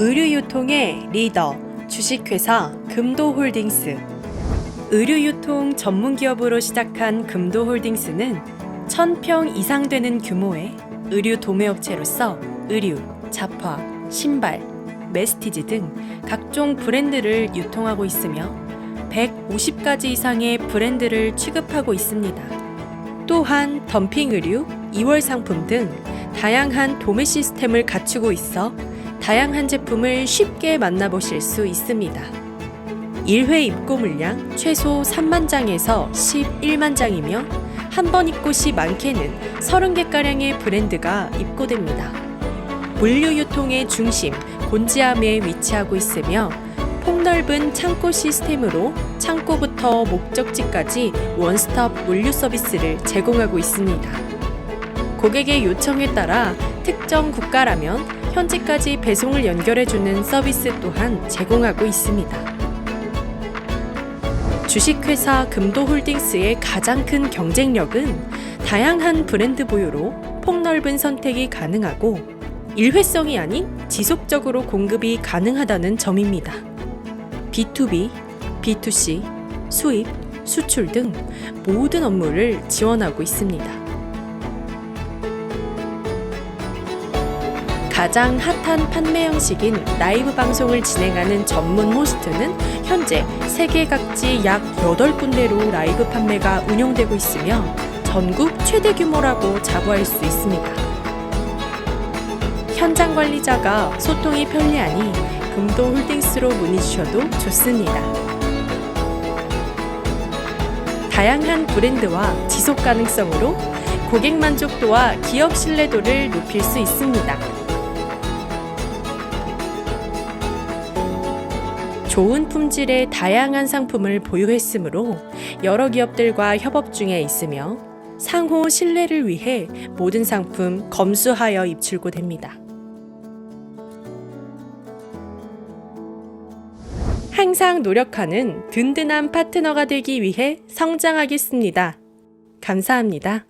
의류유통의 리더 주식회사 금도홀딩스 의류유통 전문기업으로 시작한 금도홀딩스는 1000평 이상 되는 규모의 의류 도매업체로서 의류, 잡화, 신발, 메스티지 등 각종 브랜드를 유통하고 있으며 150가지 이상의 브랜드를 취급하고 있습니다. 또한 덤핑 의류, 2월 상품 등 다양한 도매 시스템을 갖추고 있어 다양한 제품을 쉽게 만나보실 수 있습니다. 1회 입고 물량 최소 3만 장에서 11만 장이며 한 번 입고 시 많게는 30개가량의 브랜드가 입고됩니다. 물류 유통의 중심 곤지암에 위치하고 있으며 폭넓은 창고 시스템으로 창고부터 목적지까지 원스톱 물류 서비스를 제공하고 있습니다. 고객의 요청에 따라 특정 국가라면 현지까지 배송을 연결해주는 서비스 또한 제공하고 있습니다. 주식회사 금도홀딩스의 가장 큰 경쟁력은 다양한 브랜드 보유로 폭넓은 선택이 가능하고 일회성이 아닌 지속적으로 공급이 가능하다는 점입니다. B2B, B2C, 수입, 수출 등 모든 업무를 지원하고 있습니다. 가장 핫한 판매 형식인 라이브 방송을 진행하는 전문 호스트는 현재 세계 각지 약 8군데로 라이브 판매가 운영되고 있으며 전국 최대 규모라고 자부할 수 있습니다. 현장 관리자가 소통이 편리하니 금도 홀딩스로 문의 주셔도 좋습니다. 다양한 브랜드와 지속 가능성으로 고객 만족도와 기업 신뢰도를 높일 수 있습니다. 좋은 품질의 다양한 상품을 보유했으므로 여러 기업들과 협업 중에 있으며 상호 신뢰를 위해 모든 상품 검수하여 입출고됩니다. 항상 노력하는 든든한 파트너가 되기 위해 성장하겠습니다. 감사합니다.